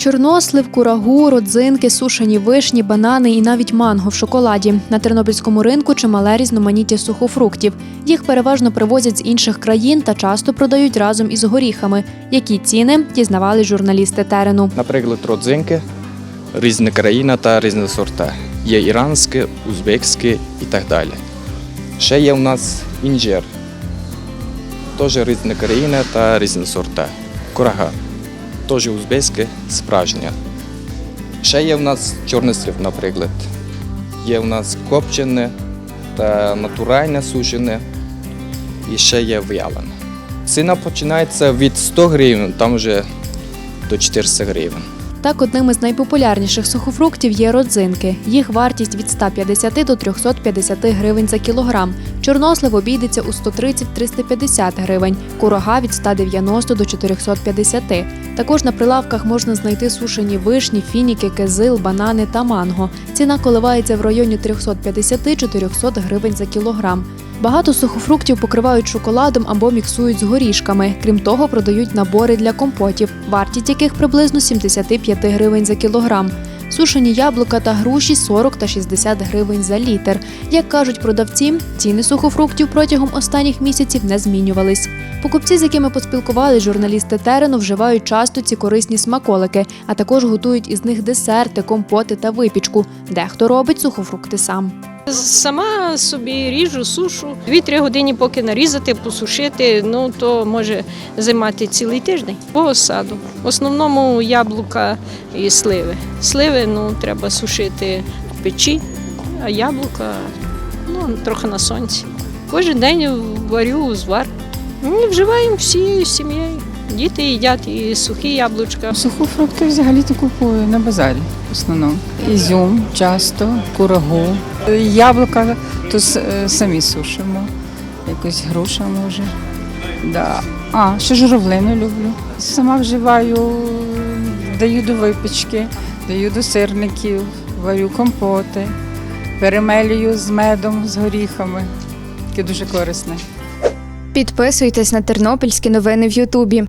Чорнослив, курагу, родзинки, сушені вишні, банани і навіть манго в шоколаді. На тернопільському ринку чимале різноманіття сухофруктів. Їх переважно привозять з інших країн та часто продають разом із горіхами. Які ціни дізнавали журналісти терену. Наприклад, родзинки, різні країни та різні сорта. Є іранські, узбекські і так далі. Ще є у нас інжир. Теж різні країни та різні сорта. Курага. Теж узбекське, справжнє. Ще є у нас чорний слив, наприклад. Є у нас копчене та натуральне сушене. І ще є в'ялене. Ціна починається від 100 гривень, там вже до 400 гривень. Так, одним із найпопулярніших сухофруктів є родзинки. Їх вартість від 150 до 350 гривень за кілограм. Чорнослив обійдеться у 130-350 гривень, курага від 190 до 450. Також на прилавках можна знайти сушені вишні, фініки, кизил, банани та манго. Ціна коливається в районі 350-400 гривень за кілограм. Багато сухофруктів покривають шоколадом або міксують з горішками. Крім того, продають набори для компотів, вартість яких приблизно 75 гривень за кілограм. Сушені яблука та груші 40 та 60 гривень за літр. Як кажуть продавці, ціни сухофруктів протягом останніх місяців не змінювались. Покупці, з якими поспілкувалися журналісти терену, вживають часто ці корисні смаколики, а також готують із них десерти, компоти та випічку. Дехто робить сухофрукти сам. Сама собі ріжу, сушу. Дві-три години, поки нарізати, посушити, ну то може займати цілий тиждень по саду. В основному яблука і сливи. Сливи ну, треба сушити в печі, а яблука ну, трохи на сонці. Кожен день варю узвар. Ну, і вживаємо всією сім'єю. Діти їдять і сухі яблучка. Сухофрукти взагалі-то купую на базарі в основному. Ізюм часто, курагу. Яблука то е, самі сушимо. Якось груша може. Да. А, ще журавлину люблю. Сама вживаю, даю до випічки, даю до сирників, варю компоти, перемелюю з медом, з горіхами. Таке дуже корисне. Підписуйтесь на тернопільські новини в Ютубі.